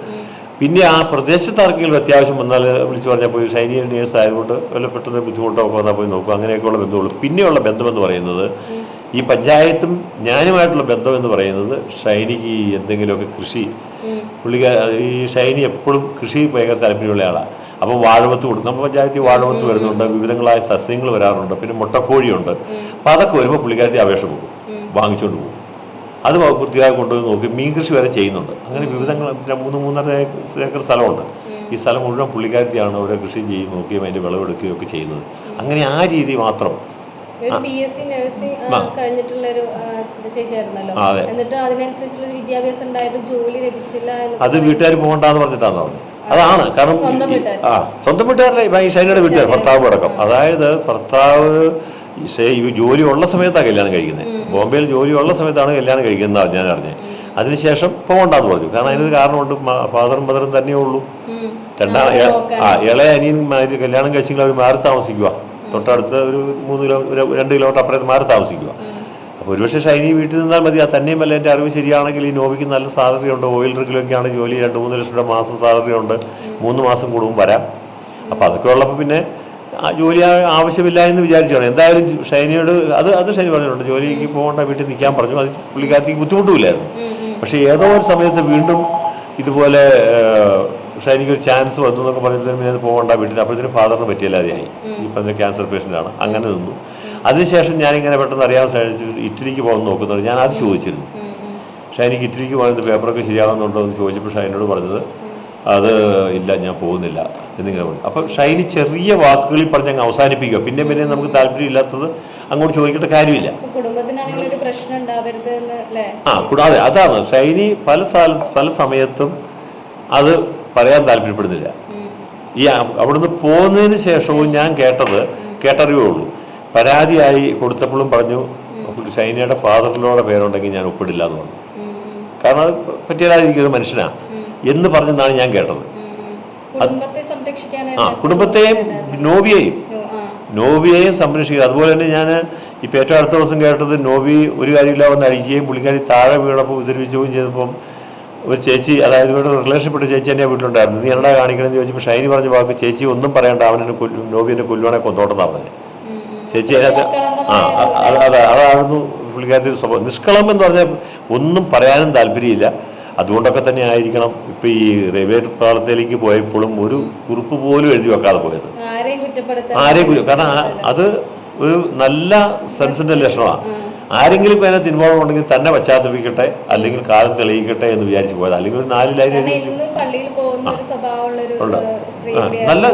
[SPEAKER 2] പിന്നെ ആ പ്രദേശത്ത് ആർക്കെങ്കിലും അത്യാവശ്യം വന്നാൽ വിളിച്ച് പറഞ്ഞാൽ പോയി. ഷൈനി നേഴ്സ് ആയതുകൊണ്ട് വല്ല പെട്ടെന്ന് ബുദ്ധിമുട്ടോ ഒക്കെ വന്നാൽ പോയി നോക്കും അങ്ങനെയൊക്കെയുള്ള ബന്ധമുള്ളൂ. പിന്നെയുള്ള ബന്ധമെന്ന് പറയുന്നത് ഈ പഞ്ചായത്തും ഞാനുമായിട്ടുള്ള ബന്ധം എന്ന് പറയുന്നത് ഷൈനിക്ക് ഈ എന്തെങ്കിലുമൊക്കെ കൃഷി. പുള്ളിക്ക് ഈ ഷൈനി എപ്പോഴും കൃഷി ഭയങ്കര താല്പര്യമുള്ള ആളാണ് അപ്പം വാഴവത്ത് കൊടുക്കും. നമ്മുടെ പഞ്ചായത്തിൽ വാഴവത്ത് വരുന്നുണ്ട്. വിവിധങ്ങളായ സസ്യങ്ങൾ വരാറുണ്ട്. പിന്നെ മുട്ടക്കോഴിയുണ്ട്. അപ്പം അതൊക്കെ വരുമ്പോൾ പുള്ളിക്കാരത്തി അപേക്ഷ പോകും വാങ്ങിച്ചുകൊണ്ട് പോകും. അത് വൃത്തിയായി കൊണ്ടുപോയി നോക്കി. മീൻ കൃഷി വരെ ചെയ്യുന്നുണ്ട്. അങ്ങനെ വിവിധങ്ങൾ പിന്നെ മൂന്ന് മൂന്നര ഏക്കർ സ്ഥലമുണ്ട്. ഈ സ്ഥലം മുഴുവൻ പുള്ളിക്കാരത്തിയാണ് ഓരോ കൃഷി ചെയ്ത് നോക്കുകയും അതിന്റെ വിളവെടുക്കുകയും ഒക്കെ ചെയ്യുന്നത്. അങ്ങനെ ആ രീതി മാത്രം
[SPEAKER 1] ബി. എസ് സി നഴ്സിംഗ് കഴിഞ്ഞിട്ടുള്ള ഒരു ചേച്ചിയായിരുന്നല്ലോ എന്നിട്ട് അതിനനുസരിച്ചുള്ള വിദ്യാഭ്യാസം ഉണ്ടായിട്ട് ജോലി ലഭിച്ചില്ല
[SPEAKER 2] അത് വീട്ടുകാർ പോകണ്ടെന്ന് പറഞ്ഞിട്ടാണ് പറഞ്ഞത്. അതാണ്. കാരണം ആ സ്വന്തം വീട്ടുകാരല്ല? ഈ ശൈലിയുടെ വീട്ടുകാർ ഭർത്താവ് അടക്കം. അതായത് ഭർത്താവ് ജോലി ഉള്ള സമയത്താണ് കല്യാണം കഴിക്കുന്നത്. ബോംബെയിൽ ജോലി ഉള്ള സമയത്താണ് കല്യാണം കഴിക്കുന്നത് ഞാൻ അറിഞ്ഞത് അതിനുശേഷം പോകണ്ടെന്ന് പറഞ്ഞു. കാരണം അതിനൊരു കാരണമുണ്ട്. ഫാദറും മദറും തന്നെയേ ഉള്ളൂ.
[SPEAKER 1] ഉം.
[SPEAKER 2] രണ്ടാ. ആ ഇളയ അനിയൻ കല്യാണം കഴിച്ചെങ്കിൽ അവർ മാറി താമസിക്കുക തൊട്ടടുത്ത് ഒരു മൂന്ന് കിലോ രണ്ട് കിലോമീറ്റർ അപ്പുറത്ത് മാറി താമസിക്കുക. അപ്പോൾ ഒരുപക്ഷെ ഷൈനി വീട്ടിൽ നിന്നാൽ മതി. ആ തന്നെയും വല്ല എന്റെ അറിവ് ശരിയാണെങ്കിൽ ഈ നോവിക്ക് നല്ല സാലറി ഉണ്ട്. ഓയിൽ റിഗിലൊക്കെയാണ് ജോലി. രണ്ട് മൂന്ന് ലക്ഷം രൂപ മാസം സാലറി ഉണ്ട്. മൂന്ന് മാസം കൂടുമ്പോൾ വരാം. അപ്പോൾ അതൊക്കെ ഉള്ളപ്പോൾ പിന്നെ ആ ജോലി ആവശ്യമില്ല എന്ന് വിചാരിച്ചാണ്. എന്തായാലും ഷൈനിയോട് അത് അത് ഷൈനി പറഞ്ഞിട്ടുണ്ട്. ജോലിക്ക് പോകേണ്ട വീട്ടിൽ നിൽക്കാൻ പറഞ്ഞു. അത് പുള്ളിക്കാരത്തേക്ക് ബുദ്ധിമുട്ടുമില്ലായിരുന്നു. പക്ഷേ ഏതോ ഒരു സമയത്ത് വീണ്ടും ഇതുപോലെ ഷൈനിക്ക് എനിക്കൊരു ചാൻസ് വന്നു എന്നൊക്കെ പറയുന്നതിന് പിന്നെ അത് പോകണ്ട വീട്ടിൽ അപ്പോഴത്തേനും ഫാദറിന് പറ്റിയല്ലാതെയായി ഈ പറഞ്ഞ ക്യാൻസർ പേഷ്യന്റാണ് അങ്ങനെ നിന്നു. അതിനുശേഷം ഞാനിങ്ങനെ പെട്ടെന്ന് അറിയാൻ സാധിച്ചു ഇറ്റലിക്ക് പോകാൻ നോക്കുന്നുണ്ട് ഞാൻ അത് ചോദിച്ചിരുന്നു.
[SPEAKER 1] പക്ഷെ
[SPEAKER 2] എനിക്ക് ഇറ്റലിക്ക് പോകുന്നത് പേപ്പറൊക്കെ ശരിയാകുന്നുണ്ടോ എന്ന് ചോദിച്ചപ്പോൾ ഷൈനോട് പറഞ്ഞത് അത് ഇല്ല ഞാൻ പോകുന്നില്ല എന്നിങ്ങനെ പറഞ്ഞു. അപ്പം ഷൈനി ചെറിയ വാക്കുകളിൽ പറഞ്ഞ് അങ്ങ് അവസാനിപ്പിക്കുക. പിന്നെ പിന്നെ നമുക്ക് താല്പര്യമില്ലാത്തത് അങ്ങോട്ട് ചോദിക്കേണ്ട കാര്യമില്ല. ആ കൂടാതെ അതാണ് ഷൈനി പല സ്ഥല പല സമയത്തും അത് പറയാൻ താല്പര്യപ്പെടുന്നില്ല. ഈ അവിടുന്ന് പോകുന്നതിന് ശേഷവും ഞാൻ കേട്ടത് കേട്ടറിവേ ഉള്ളൂ. പരാതിയായി കൊടുത്തപ്പോഴും പറഞ്ഞു ഷൈനയുടെ ഫാദറിലോടെ പേരുണ്ടെങ്കിൽ ഞാൻ ഒപ്പിടില്ല എന്ന് പറഞ്ഞു. കാരണം അത് പറ്റിയാലായിരിക്കും മനുഷ്യനാ. എന്ന് പറഞ്ഞെന്നാണ് ഞാൻ കേട്ടത്. ആ കുടുംബത്തെയും നോബിയെയും. നോബിയെയും സംരക്ഷിക്കുക. അതുപോലെ തന്നെ ഞാൻ ഇപ്പോൾ ഏറ്റവും അടുത്ത ദിവസം കേട്ടത് നോബി ഒരു കാര്യമില്ല വന്ന് അഴിക്കുകയും പുള്ളിക്കാരി താഴെ വീണപ്പോൾ ഉപദ്രവിച്ചുകയും ചെയ്തപ്പം ഒരു ചേച്ചി അതായത് ഇവിടെ റിലേഷൻപ്പെട്ട ചേച്ചി എന്റെ വീട്ടിലുണ്ടായിരുന്നു. നീ എന്നാ കാണിക്കണമെന്ന് ചോദിച്ചപ്പോൾ ഷൈനി പറഞ്ഞ വാക്ക് ചേച്ചി ഒന്നും പറയണ്ട അവനെ കൊല്ലു നോബി എന്നെ കൊല്ലുവാണെ കൊന്നോട്ടെന്നാണ് പറഞ്ഞത്. ചേച്ചി അതിനകത്ത് ആ അത് അതെ അതായിരുന്നു പുള്ളിക്കാരത്തിൽ ഒരു സ്വഭാവം. നിഷ്കളം എന്ന് പറഞ്ഞാൽ ഒന്നും പറയാനും താല്പര്യമില്ല. അതുകൊണ്ടൊക്കെ തന്നെ ആയിരിക്കണം. ഇപ്പം ഈ റെയിൽവേ പാളത്തിലേക്ക് പോയപ്പോഴും ഒരു കുറിപ്പ് പോലും എഴുതി വെക്കാതെ പോയത്.
[SPEAKER 1] ആരെയും
[SPEAKER 2] കാരണം അത് ഒരു നല്ല സെൻസിന്റെ ലക്ഷണമാണ് ആരെങ്കിലും ഇപ്പൊ അതിനകത്ത് ഇൻവോൾവ് ഉണ്ടെങ്കിൽ തന്നെ പശ്ചാത്തപിക്കട്ടെ അല്ലെങ്കിൽ കാലം തെളിയിക്കട്ടെ എന്ന് വിചാരിച്ച് പോയത്. അല്ലെങ്കിൽ ഒരു നാല് ലൈൻ. നല്ല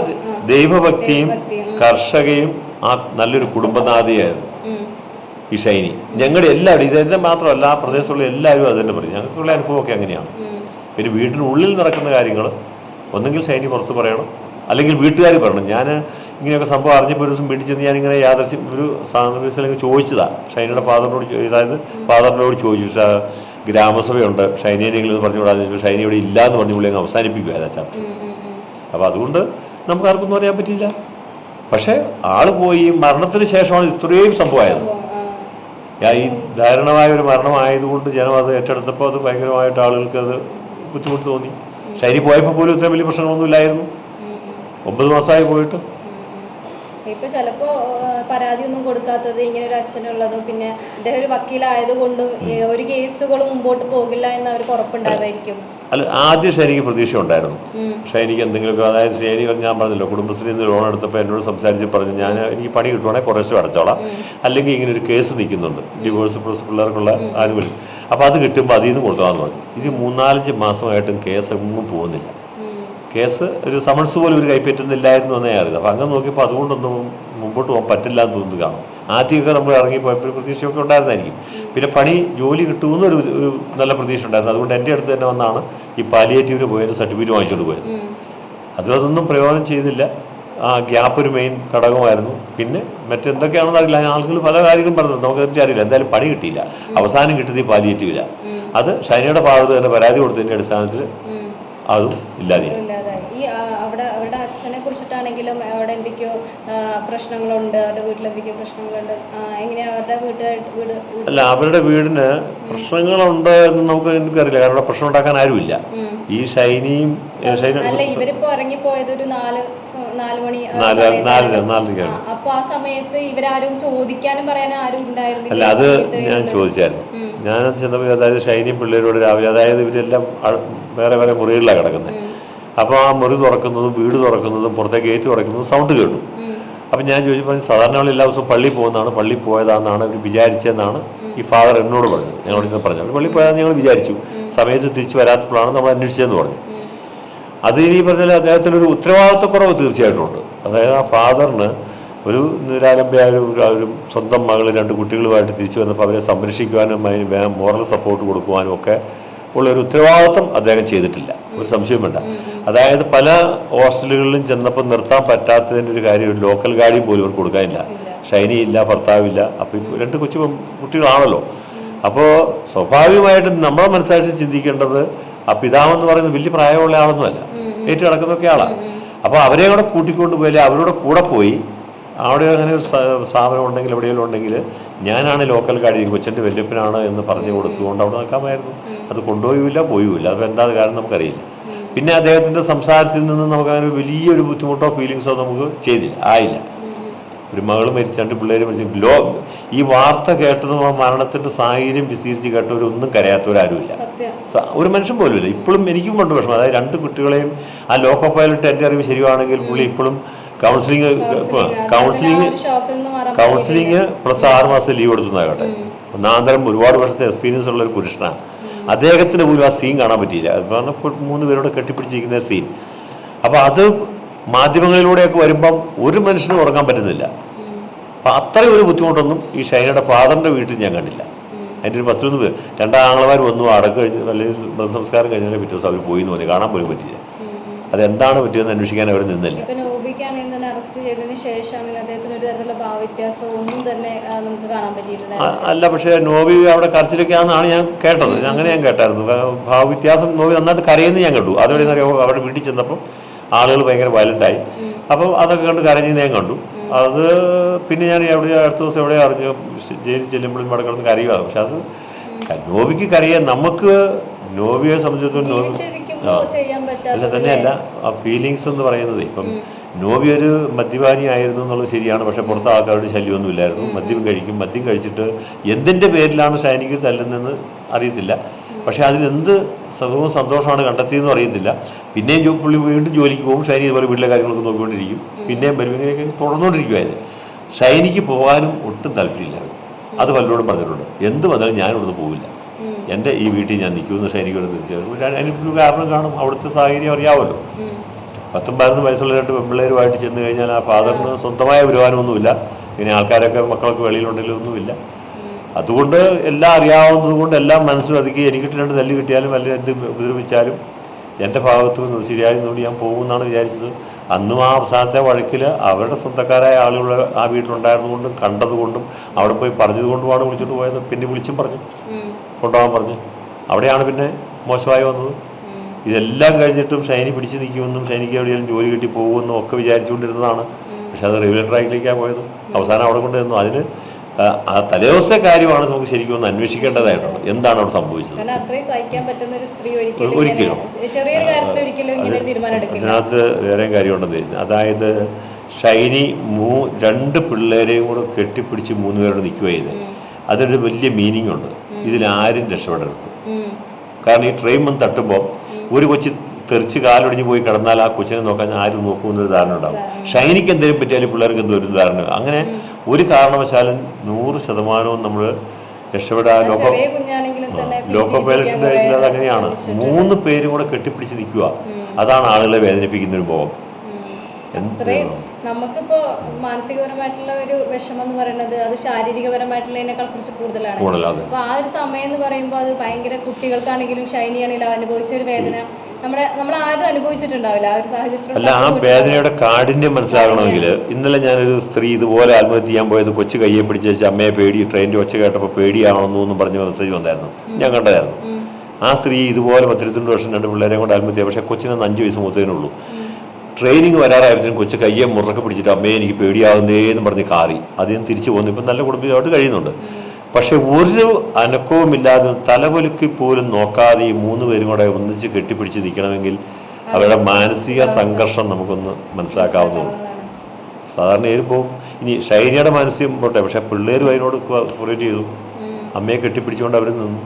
[SPEAKER 2] ദൈവഭക്തിയും കർഷകയും ആ നല്ലൊരു കുടുംബനാഥിയായിരുന്നു. ഈ ഷൈനി. ഞങ്ങളുടെ എല്ലാവരും ഇതെല്ലാം മാത്രമല്ല ആ പ്രദേശത്തുള്ള എല്ലാവരും അത് തന്നെ പറയും. ഞങ്ങൾക്കുള്ള അനുഭവമൊക്കെ അങ്ങനെയാണ്. പിന്നെ വീട്ടിനുള്ളിൽ നടക്കുന്ന കാര്യങ്ങൾ ഒന്നെങ്കിൽ ഷൈനി പുറത്ത് പറയണം അല്ലെങ്കിൽ വീട്ടുകാർ പറഞ്ഞു. ഞാൻ ഇങ്ങനെയൊക്കെ സംഭവം അറിഞ്ഞപ്പോൾ ഒരു ദിവസം വീട്ടിൽ ചെന്ന് ഞാനിങ്ങനെ യാദർശ്യം ഒരു സാധനം ചോദിച്ചതാണ് ഷൈനിയുടെ ഫാദറിനോട് അതായത് ഫാദറിനോട് ചോദിച്ചു. ഗ്രാമസഭയുണ്ട്. ഷൈനേനെങ്കിലും പറഞ്ഞു പറഞ്ഞുകൂടാ ഷൈന ഇവിടെ ഇല്ല എന്ന് പറഞ്ഞു പുള്ളി അങ്ങ് അവസാനിപ്പിക്കുക ഏതാ ചർച്ച. അപ്പോൾ അതുകൊണ്ട് നമുക്ക് ആർക്കൊന്നും അറിയാൻ പറ്റിയില്ല. പക്ഷേ ആൾ പോയി മരണത്തിന് ശേഷമാണ് ഇത്രയും സംഭവമായത്. ഈ ദാരുണമായ ഒരു മരണമായതുകൊണ്ട് ജനം അത് ഏറ്റെടുത്തപ്പോൾ അത് ഭയങ്കരമായിട്ട് ആളുകൾക്ക് അത് ബുദ്ധിമുട്ട് തോന്നി. ശരി പോയപ്പോൾ പോലും ഇത്രയും വലിയ പ്രശ്നങ്ങളൊന്നും ഇല്ലായിരുന്നു. ഒമ്പത് മാസമായി പോയിട്ട്.
[SPEAKER 1] ഇപ്പൊ ചിലപ്പോ പരാതി ഒന്നും കൊടുക്കാത്തത് ഇങ്ങനെ ഒരു അച്ഛനുള്ളതും പിന്നെ അദ്ദേഹം ഒരു വക്കീലായത് കൊണ്ടും ഒരു കേസുകളും മുമ്പോട്ട് പോകില്ല എന്ന് അവർക്ക് ഉറപ്പുണ്ടാവായിരിക്കും
[SPEAKER 2] അല്ല ആദ്യം ശരിക്ക് പ്രതീക്ഷ ഉണ്ടായിരുന്നു.
[SPEAKER 1] പക്ഷെ
[SPEAKER 2] ഷൈനിക്ക് എന്തെങ്കിലുമൊക്കെ അതായത് ഷൈനി ഞാൻ പറഞ്ഞല്ലോ കുടുംബശ്രീ നിന്ന് ലോൺ എടുത്തപ്പോൾ എന്നോട് സംസാരിച്ച് പറഞ്ഞു ഞാൻ എനിക്ക് പണി കിട്ടുവാണെങ്കിൽ കുറേശ്ശെ അടച്ചോളാം. അല്ലെങ്കിൽ ഇങ്ങനെ ഒരു കേസ് നിൽക്കുന്നുണ്ട്. ഡിവോഴ്സ് പ്ലസ് പിള്ളേർക്കുള്ള ആനുകൂല്യം. അപ്പോൾ അത് കിട്ടുമ്പോൾ അതിൽ നിന്ന് കൊടുക്കാമെന്ന് പറഞ്ഞു. ഇത് മൂന്നാലഞ്ച് മാസമായിട്ടും കേസ് എങ്ങും പോകുന്നില്ല. കേസ് ഒരു സമൺസ് പോലും ഒരു കൈപ്പറ്റുന്നില്ലായിരുന്നു എന്നേ അറിയാം അപ്പം അങ്ങനെ നോക്കിയപ്പോൾ അതുകൊണ്ടൊന്നും മുമ്പോട്ട് പോകാൻ പറ്റില്ല എന്ന് തോന്നുന്നു കാണും. ആദ്യമൊക്കെ നമ്മൾ ഇറങ്ങിപ്പോയപ്പോൾ പ്രതീക്ഷയൊക്കെ ഉണ്ടായിരുന്നായിരിക്കും. പിന്നെ പണി ജോലി കിട്ടുമെന്ന് ഒരു ഒരു നല്ല പ്രതീക്ഷ ഉണ്ടായിരുന്നു. അതുകൊണ്ട് എന്റെ അടുത്ത് തന്നെ വന്നാണ് ഈ പാലിയേറ്റീവിന് പോയത് സർട്ടിഫിക്കറ്റ് വാങ്ങിച്ചുകൊണ്ട് പോയത്. അത് അതൊന്നും പ്രയോജനം ചെയ്തില്ല. ആ ഗ്യാപ്പ് ഒരു മെയിൻ ഘടകമായിരുന്നു. പിന്നെ മറ്റെന്തൊക്കെയാണെന്ന് അറിയില്ല. ആളുകൾ പല കാര്യങ്ങളും പറഞ്ഞു നമുക്ക് അതിന്റെ അറിയില്ല. എന്തായാലും പണി കിട്ടിയില്ല. അവസാനം കിട്ടിയത് ഈ പാലിയേറ്റീവില്ല അത് ഷൈനയുടെ ഭാഗത്ത് തന്നെ പരാതി കൊടുത്തതിന്റെ അടിസ്ഥാനത്തിൽ അതും ഇല്ലാതെയായി.
[SPEAKER 1] ഈ അവിടെ അവരുടെ അച്ഛനെ കുറിച്ചിട്ടാണെങ്കിലും അവിടെ എന്തൊക്കെയോ പ്രശ്നങ്ങളുണ്ട്. അവരുടെ വീട്ടിൽ എന്തൊക്കെയോ പ്രശ്നങ്ങളുണ്ട്. എങ്ങനെയാ അവരുടെ വീട്ടുകായിട്ട് വീട്
[SPEAKER 2] അല്ല അവരുടെ വീടിന് പ്രശ്നങ്ങളുണ്ട് എന്ന് നമുക്ക് എനിക്കറിയില്ല. കാരണം അവിടെ പ്രശ്നം ഉണ്ടാക്കാൻ ആരുമില്ല. ഈ ഷൈനിയും ഷൈന
[SPEAKER 1] അല്ല ഇവരിപ്പോ ഇറങ്ങിപ്പോയത് ഒരു നാല് മണി ആ അപ്പൊ സമയത്ത് ഇവരാരും ചോദിക്കാനും പറയാനും ആരും ഉണ്ടായിരുന്നില്ല
[SPEAKER 2] അല്ല അത് ഞാൻ ചോദിച്ചായിരുന്നു. ഞാൻ ചെന്നപ്പോൾ അതായത് ഷൈനിയും പിള്ളേരോട് രാവിലെ അതായത് ഇവരെല്ലാം വേറെ വേറെ മുറികളിലാണ് കിടക്കുന്നത്. അപ്പോൾ ആ മുറി തുറക്കുന്നതും വീട് തുറക്കുന്നതും പുറത്തെ ഗേറ്റ് തുറക്കുന്നതും സൗണ്ട് കേട്ടു. അപ്പൊ ഞാൻ പറഞ്ഞു സാധാരണ ആൾ എല്ലാ ദിവസവും പള്ളി പോകുന്നതാണ് പള്ളി പോയതാണെന്നാണ് അവർ വിചാരിച്ചതെന്നാണ് ഈ ഫാദർ എന്നോട് പറഞ്ഞത്. ഞങ്ങളോട് ഇന്ന് പറഞ്ഞു പള്ളി പോയാൽ പോയതാന്ന് ഞങ്ങൾ വിചാരിച്ചു. സമയത്ത് തിരിച്ചു വരാത്തപ്പോഴാണ് നമ്മൾ അന്വേഷിച്ചതെന്ന് പറഞ്ഞു. അത് ഇനി പറഞ്ഞാൽ അദ്ദേഹത്തിന് ഒരു ഉത്തരവാദിത്വക്കുറവ് തീർച്ചയായിട്ടും ഉണ്ട് അതായത് ആ ഫാദറിന് ഒരു നിരാലംബയായ ഒരു സ്വന്തം മകൾ രണ്ട് കുട്ടികളുമായിട്ട് തിരിച്ചു വന്നപ്പോൾ അവരെ സംരക്ഷിക്കുവാനും അതിന് മോറൽ സപ്പോർട്ട് കൊടുക്കുവാനും ഒക്കെ ഉള്ള ഒരു ഉത്തരവാദിത്വം അദ്ദേഹം ചെയ്തിട്ടില്ല. ഒരു സംശയം വേണ്ട. അതായത് പല ഹോസ്റ്റലുകളിലും ചെന്നപ്പോൾ നിർത്താൻ പറ്റാത്തതിന്റെ ഒരു കാര്യം ഒരു ലോക്കൽ ഗാഡി പോലും അവർക്ക് കൊടുക്കാനില്ല. ഷൈനി ഇല്ല ഭർത്താവില്ല. അപ്പോൾ ഇപ്പോൾ രണ്ട് കൊച്ചു കുട്ടികളാണല്ലോ. അപ്പോൾ സ്വാഭാവികമായിട്ടും നമ്മൾ മനസ്സായിട്ട് ചിന്തിക്കേണ്ടത് ആ പിതാവെന്ന് പറയുന്നത് വലിയ പ്രായമുള്ള ആളൊന്നുമല്ല ഏറ്റവും കിടക്കുന്നൊക്കെ ആളാണ് അപ്പോൾ അവരെ കൂടെ കൂട്ടിക്കൊണ്ട് പോയാലേ അവരുടെ കൂടെ പോയി അവിടെ അങ്ങനെ ഒരു സ്ഥാപനം ഉണ്ടെങ്കിൽ എവിടെയെങ്കിലും ഉണ്ടെങ്കിൽ ഞാനാണ് ലോക്കൽ ഗാഡി കൊച്ചന്റെ വല്യപ്പനാണ് എന്ന് പറഞ്ഞു കൊടുത്തുകൊണ്ട് അവിടെ നിൽക്കാമായിരുന്നു. അത് കൊണ്ടുപോയില്ല പോയുമില്ല അപ്പോൾ എന്താ കാരണം നമുക്കറിയില്ല. പിന്നെ അദ്ദേഹത്തിന്റെ സംസാരത്തിൽ നിന്ന് നമുക്ക് അങ്ങനെ ഒരു വലിയൊരു ബുദ്ധിമുട്ടോ ഫീലിങ്സോ നമുക്ക് ചെയ്തില്ല ആയില്ല. ഒരു മകൾ മരിച്ചു രണ്ട് പിള്ളേർ മരിച്ചു ലോ ഈ വാർത്ത കേട്ടതും ആ മരണത്തിന്റെ സാഹചര്യം വിസ്തീരിച്ച് കേട്ടവരൊന്നും കരയാത്തവരാരുമില്ല. ഒരു മനുഷ്യൻ പോലും ഇല്ല ഇപ്പോഴും എനിക്കും കൊണ്ട് വിഷമം. അതായത് രണ്ട് കുട്ടികളെയും ആ ലോക്കോ പൈലറ്റ് എന്റെ അറിവ് ശരിയാണെങ്കിൽ പുള്ളി ഇപ്പോഴും കൗൺസിലിംഗ് കൗൺസിലിംഗ് കൗൺസിലിംഗ് പ്ലസ് ആറ് മാസം ലീവ് എടുത്തുന്നാ കേട്ടെ. ഒന്നാന്തരം ഒരുപാട് വർഷത്തെ എക്സ്പീരിയൻസ് ഉള്ള ഒരു പുരുഷനാണ്. അദ്ദേഹത്തിന് പോലും ആ സീൻ കാണാൻ പറ്റിയില്ല. അത് പറഞ്ഞാൽ മൂന്ന് പേരോട് കെട്ടിപ്പിടിച്ചിരിക്കുന്ന സീൻ അപ്പോൾ അത് മാധ്യമങ്ങളിലൂടെയൊക്കെ വരുമ്പം ഒരു മനുഷ്യനും ഉറങ്ങാൻ പറ്റുന്നില്ല. അപ്പം അത്രയും ഒരു ബുദ്ധിമുട്ടൊന്നും ഈ ഷൈനയുടെ ഫാദറിന്റെ വീട്ടിൽ ഞാൻ കണ്ടില്ല. അതിന്റെ ഒരു പത്തിലൊന്ന് പേര് രണ്ടാങ്ങളമാർ വന്നു അടക്ക് കഴിഞ്ഞ് അല്ലെങ്കിൽ മൃതസംസ്കാരം കഴിഞ്ഞാൽ പിറ്റേ ദിവസം അവർ പോയി എന്ന് പറഞ്ഞു. കാണാൻ പോലും പറ്റില്ല അതെന്താണ് പറ്റിയതെന്ന് അന്വേഷിക്കാൻ അവർ നിന്നില്ല.
[SPEAKER 1] ഇപ്പൊ നോബിക്കാണെങ്കിൽ തന്നെ അറസ്റ്റ് ചെയ്തതിന് ശേഷമാണെങ്കിൽ അദ്ദേഹത്തിന് ഒരു തരത്തിലുള്ള ഭാവവ്യത്യാസം ഒന്നും തന്നെ നമുക്ക് കാണാൻ പറ്റിയിട്ടില്ല.
[SPEAKER 2] അല്ല പക്ഷേ നോബി അവിടെ കരച്ചിലൊക്കെയാണെന്നാണ് ഞാൻ കേട്ടത്. അങ്ങനെ ഞാൻ കേട്ടായിരുന്നു. ഭാവവ്യത്യാസം നോബി നന്നായിട്ട് കരയുന്നത് ഞാൻ കണ്ടു. അറിയാമോ അവിടെ വീട്ടിൽ ചെന്നപ്പം ആളുകൾ ഭയങ്കര വയലന്റായി അപ്പം അതൊക്കെ കണ്ട് കരഞ്ഞ് ഞാൻ കണ്ടു. അത് പിന്നെ ഞാൻ എവിടെ അടുത്ത ദിവസം എവിടെ അറിഞ്ഞു ജയിലിൽ ചെല്ലുമ്പോഴും ഇവിടെ കിടന്ന് കരയുക പക്ഷെ അത് നോബിക്ക് കരയാൻ നമുക്ക് നോബിയെ സംബന്ധിച്ചിടത്തോളം നോബി അല്ല തന്നെയല്ല ആ ഫീലിങ്സ് എന്ന് പറയുന്നത് ഇപ്പം നോബി ഒരു മദ്യപാനി ആയിരുന്നു എന്നുള്ളത് ശരിയാണ്. പക്ഷെ പുറത്ത് ആൾക്കാരുടെ ശല്യമൊന്നും ഇല്ലായിരുന്നു. മദ്യം കഴിക്കും. മദ്യം കഴിച്ചിട്ട് എന്തിന്റെ പേരിലാണ് ഷൈനിക്ക് തല്ലുന്നതെന്ന് അറിയത്തില്ല. പക്ഷെ അതിലെന്ത് സുഖവും സന്തോഷമാണ് കണ്ടെത്തിയെന്നും അറിയത്തില്ല. പിന്നെയും പുള്ളി വീണ്ടും ജോലിക്ക് പോകും. ഷൈനി ഇതുപോലെ വീട്ടിലെ കാര്യങ്ങളൊക്കെ നോക്കിക്കൊണ്ടിരിക്കും. പിന്നെയും വരും. ഇങ്ങനെയൊക്കെ തുടർന്നുകൊണ്ടിരിക്കുമായത് ഷൈനിക്ക് പോകാനും ഒട്ടും താല്പര്യമില്ലായിരുന്നു. അത് പലരോടും പറഞ്ഞിട്ടുണ്ട്. എന്ത് വന്നാലും ഞാനിവിടുന്ന് പോവില്ല. എന്റെ ഈ വീട്ടിൽ ഞാൻ നിൽക്കുമെന്ന് പക്ഷേ എനിക്കൊരു തീർച്ചയായും അതിന് കാരണം കാണും. അവിടുത്തെ സാഹചര്യം അറിയാമല്ലോ. പത്തും പതിനൊന്ന് വയസ്സുള്ള രണ്ട് പെൺപിള്ളേരുമായിട്ട് ചെന്ന് കഴിഞ്ഞാൽ ആ ഫാദറിന് സ്വന്തമായ വരുമാനമൊന്നുമില്ല. ഇനി ആൾക്കാരൊക്കെ മക്കളൊക്കെ വെളിയിലുണ്ടെങ്കിലും ഒന്നുമില്ല അതുകൊണ്ട് എല്ലാം അറിയാവുന്നത് കൊണ്ട് എല്ലാം മനസ്സിൽ ഒതുക്കി എനിക്കിട്ട് രണ്ട് തല്ല് കിട്ടിയാലും അല്ലെങ്കിൽ എന്ത് ഉപദ്രവിച്ചാലും എന്റെ ഭാഗത്തു നിന്ന് ശരിയായതുകൊണ്ട് ഞാൻ പോകുമെന്നാണ് വിചാരിച്ചത്. അന്നും ആ അവസാനത്തെ വഴക്കിൽ അവരുടെ സ്വന്തക്കാരായ ആളുകൾ ആ വീട്ടിലുണ്ടായിരുന്നുകൊണ്ടും കണ്ടതുകൊണ്ടും അവിടെ പോയി പറഞ്ഞതുകൊണ്ടുമാണ് വിളിച്ചിട്ട് പോയത്. പിന്നെ വിളിച്ചും പറഞ്ഞു. കൊണ്ടുപോകാൻ പറഞ്ഞു. അവിടെയാണ് പിന്നെ മോശമായി വന്നത്. ഇതെല്ലാം കഴിഞ്ഞിട്ടും ഷൈനി പിടിച്ചു നിൽക്കുമെന്നും ഷൈനിക്ക് എവിടെയെങ്കിലും ജോലി കിട്ടി പോകുമെന്നും ഒക്കെ വിചാരിച്ചുകൊണ്ടിരുന്നതാണ്. പക്ഷെ അത് റെയിൽവേ ട്രാക്കിലേക്കാണ് പോയത് അവസാനം അവിടെ കൊണ്ട് നിന്നു അതിന് ആ, തലേദിവസത്തെ കാര്യമാണ് നമുക്ക് ശരിക്കും ഒന്ന് അന്വേഷിക്കേണ്ടതായിട്ടുണ്ട്. എന്താണ് അവിടെ സംഭവിച്ചത്?
[SPEAKER 1] ഒരിക്കലും
[SPEAKER 2] അതിനകത്ത് വേറെ കാര്യമുണ്ടെന്ന് അതായത് ഷൈനി മൂ രണ്ട് പിള്ളേരെയും കൂടെ കെട്ടിപ്പിടിച്ച് മൂന്ന് പേരോട് നിൽക്കുകയായിരുന്നു അതിനൊരു വലിയ മീനിങ് ഉണ്ട്. ഇതിലാരും രക്ഷപ്പെടരുത്. കാരണം ഈ ട്രെയിൻ വന്ന് തട്ടുമ്പോൾ ഒരു കൊച്ചി തെറിച്ച് കാലൊടിഞ്ഞ് പോയി കിടന്നാൽ ആ കൊച്ചിനെ നോക്കാൻ ആരും നോക്കുമെന്നൊരു ധാരണ ഉണ്ടാവും. ഷൈനിക്ക് എന്തെങ്കിലും പറ്റിയാലും പിള്ളേർക്ക് എന്തോ ഒരു ധാരണ? അങ്ങനെ ഒരു കാരണവശാലും നൂറ് ശതമാനവും നമ്മൾ രക്ഷപ്പെടാൻ ലോക ലോക്കോ പൈലറ്റിന്റെ ഇതിൽ അങ്ങനെയാണ്. മൂന്ന് പേരും കൂടെ കെട്ടിപ്പിടിച്ച് നിൽക്കുക. അതാണ് ആളുകളെ വേദനിപ്പിക്കുന്ന ഒരു എന്ത്
[SPEAKER 1] അത്രയും നമുക്കിപ്പോ മാനസികപരമായിട്ടുള്ള ഒരു വിഷമം എന്ന് പറയുന്നത് അത് ശാരീരികപരമായിട്ടുള്ളതിനേക്കാൾ കുറച്ച് കൂടുതലാണ്. അപ്പൊ ആ ഒരു സമയം എന്ന് പറയുമ്പോൾ അത് ഭയങ്കര കുട്ടികൾക്കാണെങ്കിലും ഷൈനിയാണെങ്കിലും അനുഭവിച്ച ഒരു വേദന. നമ്മുടെ നമ്മൾ ആരും അനുഭവിച്ചിട്ടുണ്ടാവില്ല. ആ ഒരു സാഹചര്യത്തിൽ
[SPEAKER 2] അല്ല ആ വേദനയുടെ കാഠിന്യം മനസ്സിലാകണമെങ്കിൽ ഇന്നലെ ഞാനൊരു സ്ത്രീ ഇതുപോലെ ആത്മഹത്യ ചെയ്യാൻ പോയത് കൊച്ചു കയ്യെ പിടിച്ച് വെച്ച് അമ്മയെ പേടി ട്രെയിനിന്റെ ഒച്ച കേട്ടപ്പോൾ പേടിയാവണമെന്നു എന്ന് പറഞ്ഞ മെസ്സേജ് വന്നായിരുന്നു. ഞാൻ കണ്ടതായിരുന്നു. ആ സ്ത്രീ ഇതുപോലെ പത്തിരുപത്തിരണ്ട് വർഷം രണ്ട് പിള്ളേരെ കൊണ്ട് ആത്മഹത്യ. പക്ഷേ കൊച്ചിന് അഞ്ച് വയസ്സ് മൂത്തതിനുള്ളൂ. ട്രെയിനിങ് വരാറായപ്പോഴത്തേനും കൊച്ചു കയ്യെ മുറക്കെ പിടിച്ചിട്ട് അമ്മയെ എനിക്ക് പേടിയാകുന്നേ എന്ന് പറഞ്ഞ് കാറി. അതിന് തിരിച്ചു പോകുന്നു ഇപ്പം നല്ല കുടുംബമായിട്ട് കഴിയുന്നുണ്ട്. പക്ഷേ ഒരു അനക്കവുമില്ലാതെ തലകൊലുക്കി പോലും നോക്കാതെ ഈ മൂന്ന് പേരും കൂടെ ഒന്നിച്ച് കെട്ടിപ്പിടിച്ച് നിൽക്കണമെങ്കിൽ അവരുടെ മാനസിക സംഘർഷം നമുക്കൊന്ന് മനസ്സിലാക്കാവുന്നതാണ്. സാധാരണ ഏത് പോകും ഇനി ഷൈനിയുടെ മാനസികം പോട്ടെ പക്ഷേ പിള്ളേരും അതിനോട് കോപ്പറേറ്റ് ചെയ്തു. അമ്മയെ കെട്ടിപ്പിടിച്ചുകൊണ്ട് അവർ നിന്നു.